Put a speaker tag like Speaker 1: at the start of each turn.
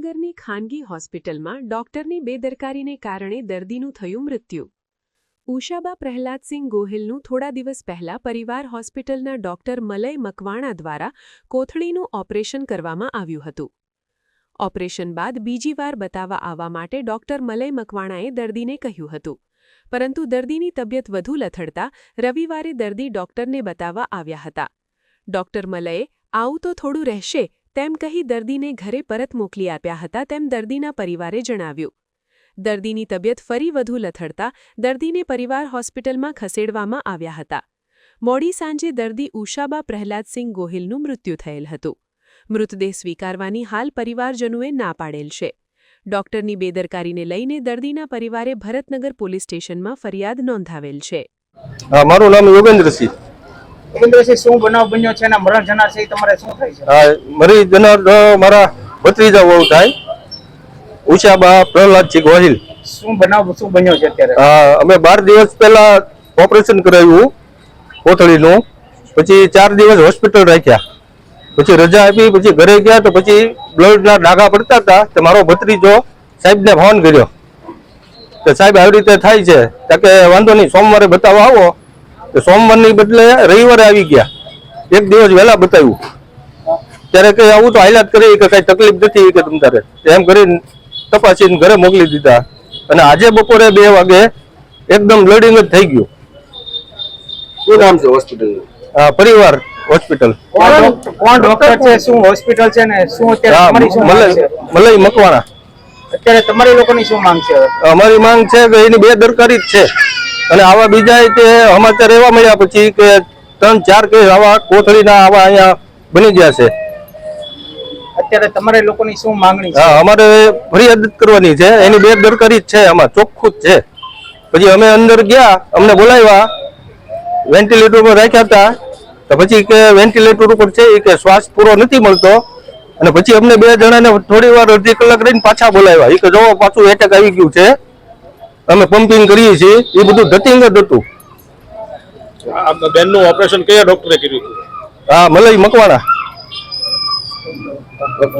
Speaker 1: વડોદરાની ખાનગી હોસ્પિટલમાં ડોક્ટરની બેદરકારીને કારણે દર્દીનું થયું મૃત્યુ. ઉષાબા પ્રહલાદસિંહ ગોહિલનું થોડા દિવસ પહેલા પરિવાર હોસ્પિટલના ડોક્ટર મલય મકવાણા દ્વારા કોથળીનું ઓપરેશન કરવામાં આવ્યું હતું. ઓપરેશન બાદ બીજી વાર બતાવવા આવવા માટે ડોક્ટર મલય મકવાણાએ દર્દીને કહ્યું હતું. પરંતુ દર્દીની તબિયત વધુ લથડતા રવિવારે દર્દી ડોક્ટરને બતાવવા આવ્યા હતા. ડોક્ટર મલયે, આવું તો થોડું રહેશે તેમ કહી દર્દીને ઘરે પરત મોકલી આપ્યા હતા તેમ દર્દીના પરિવારે જણાવ્યું. દર્દીની તબિયત ફરી વધુ લથડતા દર્દીને પરિવાર હોસ્પિટલમાં ખસેડવામાં આવ્યા હતા. મોડી સાંજે દર્દી ઉષાબા પ્રહલાદસિંહ ગોહિલનું મૃત્યુ થયેલ હતું. મૃતદેહ સ્વીકારવાની હાલ પરિવારજનોએ ના પાડેલ છે. ડોક્ટરની બેદરકારીને લઈને દર્દીના પરિવારે ભરતનગર પોલીસ સ્ટેશનમાં ફરિયાદ નોંધાવેલ છે.
Speaker 2: મારું નામ યોગેન્દ્રસિંહ.
Speaker 3: રવિન્દ્રસિંહ શું બનાવ બન્યો છે અને મરણ જનાર છે તમારે શું થાય છે?
Speaker 2: હા મરી જનાર મારા ભત્રીજા વહુ થાય. ઉષાબા પ્રહલાદસિંહ ગોહિલ.
Speaker 3: શું બનાવ શું બન્યો છે અત્યારે?
Speaker 2: હા અમે બાર દિવસ પહેલા ઓપરેશન કરાવ્યું કોથળીનું. પછી ચાર દિવસ હોસ્પિટલ રાખ્યા. પછી રજા આપી પછી ઘરે ગયા તો પછી બ્લડના ડાઘા પડતા હતા તો મારો ભત્રીજો સાહેબને ફોન કર્યો. તો સાહેબ આવી રીતે થાય છે. કે વાંધો નહીં સોમવારે બતાવવા આવો. સોમવારની બદલે રવિવારે આવી ગયા. એક દિવસ વહેલા બતાવ્યું. ત્યારે કઈ આવું તો હાઈલાત કરી કે કઈ તકલીફ નથી કે તમ તારે. એમ કરીને તપાસીને ઘરે મોકલી દીધા. અને આજે બપોરે બે વાગે એકદમ બ્લડિંગ જ થઈ ગયું.
Speaker 4: શું નામ છે હોસ્પિટલ
Speaker 2: પરિવાર હોસ્પિટલ
Speaker 3: કોણ ડોક્ટર- છે. શું હોસ્પિટલ છે ને શું અત્યારે તમારી શું માંગ
Speaker 2: મલય
Speaker 3: છે?
Speaker 2: મલય મકવાણા.
Speaker 3: અત્યારે તમારી લોકોની શું માંગ છે?
Speaker 2: અમારી માંગ છે કે એની બે દરકારી જ છે. અને આવા બીજા તે સમાચાર એવા મળ્યા પછી કે ત્રણ ચાર કે આવા કોથળીના આવા અહીંયા બની ગયા છે.
Speaker 3: અત્યારે તમારે લોકોની શું માંગણી છે?
Speaker 2: હા અમારે ફરિયાદ કરવાની છે. એની બે દરકારી જ છે આમાં ચોખ્ખું જ છે. પછી અમે અંદર ગયા અમને બોલાવ્યા વેન્ટિલેટર ઉપર રાખ્યા હતા. તો પછી કે વેન્ટિલેટર ઉપર છે એ કે શ્વાસ પૂરો નથી મળતો. અને પછી અમને બે જણાને થોડી વાર અડધી કલાક રહીને પાછા બોલાવ્યા. એ કે જો પાછું એટેક આવી ગયું છે. અમે પમ્પિંગ કરીએ છીએ એ બધું ધતિંગ જ હતું.
Speaker 4: બેનનું ઓપરેશન કયા ડોક્ટરે કર્યું
Speaker 2: હા મલય મકવાણા.